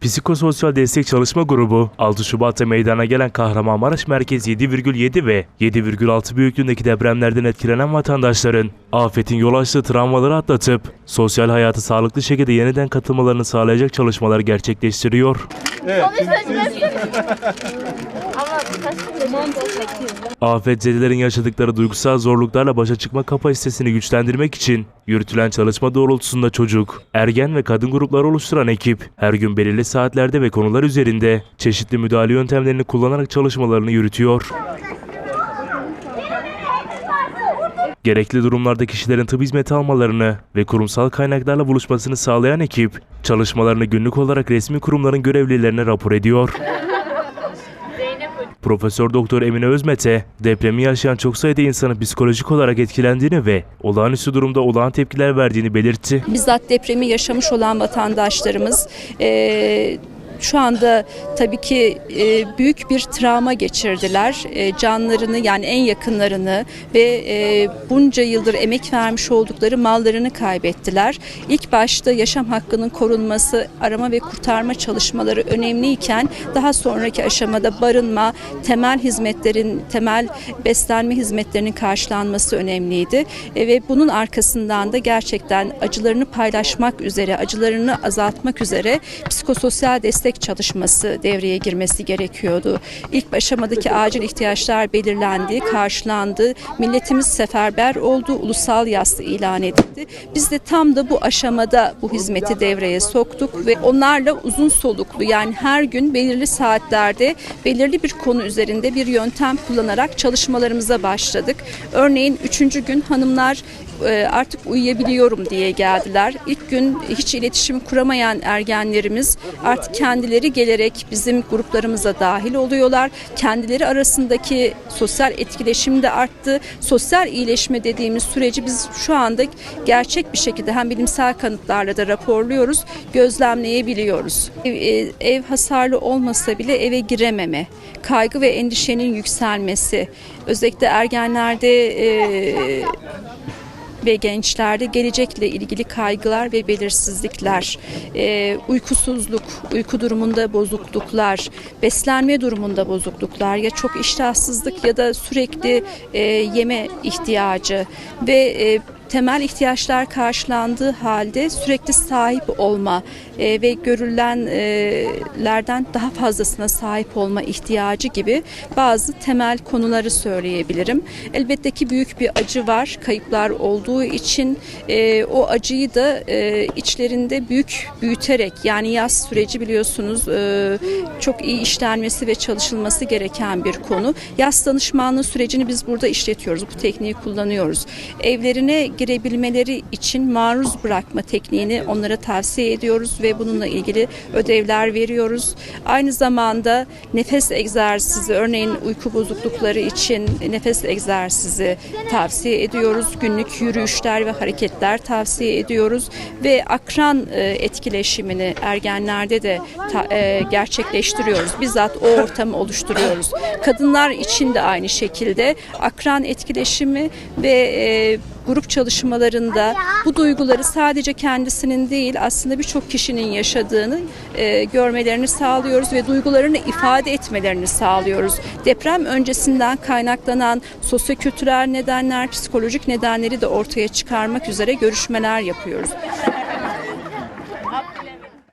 Psikososyal Destek Çalışma Grubu 6 Şubat'ta meydana gelen Kahramanmaraş Merkez 7,7 ve 7,6 büyüklüğündeki depremlerden etkilenen vatandaşların afetin yol açtığı travmaları atlatıp sosyal hayata sağlıklı şekilde yeniden katılmalarını sağlayacak çalışmalar gerçekleştiriyor. Afetzedelerin yaşadıkları duygusal zorluklarla başa çıkma kapasitesini güçlendirmek için yürütülen çalışma doğrultusunda çocuk, ergen ve kadın grupları oluşturan ekip her gün belirli saatlerde ve konular üzerinde çeşitli müdahale yöntemlerini kullanarak çalışmalarını yürütüyor. Gerekli durumlarda kişilerin tıp hizmeti almalarını ve kurumsal kaynaklarla buluşmasını sağlayan ekip, çalışmalarını günlük olarak resmi kurumların görevlilerine rapor ediyor. Profesör Doktor Emine Özmete, depremi yaşayan çok sayıda insanın psikolojik olarak etkilendiğini ve olağanüstü durumda olağan tepkiler verdiğini belirtti. bizzat depremi yaşamış olan vatandaşlarımız e, şu anda tabii ki e, büyük bir travma geçirdiler. E, canlarını yani en yakınlarını ve e, bunca yıldır emek vermiş oldukları mallarını kaybettiler. İlk başta yaşam hakkının korunması, arama ve kurtarma çalışmaları önemliyken daha sonraki aşamada barınma, temel hizmetlerin, temel beslenme hizmetlerinin karşılanması önemliydi. E, ve bunun arkasından da gerçekten acılarını paylaşmak üzere, acılarını azaltmak üzere psikososyal destek çalışması devreye girmesi gerekiyordu. İlk aşamadaki acil ihtiyaçlar belirlendi, karşılandı. Milletimiz seferber oldu, ulusal yas ilan edildi. Biz de tam da bu aşamada bu hizmeti devreye soktuk ve onlarla uzun soluklu yani her gün belirli saatlerde belirli bir konu üzerinde bir yöntem kullanarak çalışmalarımıza başladık. Örneğin üçüncü gün hanımlar e, artık uyuyabiliyorum diye geldiler. İlk gün hiç iletişim kuramayan ergenlerimiz artık kendileri gelerek bizim gruplarımıza dahil oluyorlar. Kendileri arasındaki sosyal etkileşim de arttı. Sosyal iyileşme dediğimiz süreci biz şu anda gerçek bir şekilde hem bilimsel kanıtlarla da raporluyoruz, gözlemleyebiliyoruz. Ev, e, ev hasarlı olmasa bile eve girememe, kaygı ve endişenin yükselmesi, özellikle ergenlerde e, ve gençlerde gelecekle ilgili kaygılar ve belirsizlikler, e, uykusuzluk, uyku durumunda bozukluklar, beslenme durumunda bozukluklar ya çok iştahsızlık ya da sürekli e, yeme ihtiyacı ve e, temel ihtiyaçlar karşılandığı halde sürekli sahip olma e, ve görülenlerden daha fazlasına sahip olma ihtiyacı gibi bazı temel konuları söyleyebilirim. Elbette ki büyük bir acı var, kayıplar olduğu için e, o acıyı da e, içlerinde büyük büyüterek yani yaz süreci biliyorsunuz e, çok iyi işlenmesi ve çalışılması gereken bir konu. Yaz danışmanlığı sürecini biz burada işletiyoruz, bu tekniği kullanıyoruz. Evlerine girebilmeleri için maruz bırakma tekniğini onlara tavsiye ediyoruz ve bununla ilgili ödevler veriyoruz. Aynı zamanda nefes egzersizi örneğin uyku bozuklukları için nefes egzersizi tavsiye ediyoruz. Günlük yürüyüşler ve hareketler tavsiye ediyoruz ve akran e, etkileşimini ergenlerde de e, gerçekleştiriyoruz. Bizzat o ortamı oluşturuyoruz. Kadınlar için de aynı şekilde akran etkileşimi ve e, grup çalışmalarında bu duyguları sadece kendisinin değil aslında birçok kişinin yaşadığını e, görmelerini sağlıyoruz ve duygularını ifade etmelerini sağlıyoruz. Deprem öncesinden kaynaklanan sosyokültürel nedenler, psikolojik nedenleri de ortaya çıkarmak üzere görüşmeler yapıyoruz.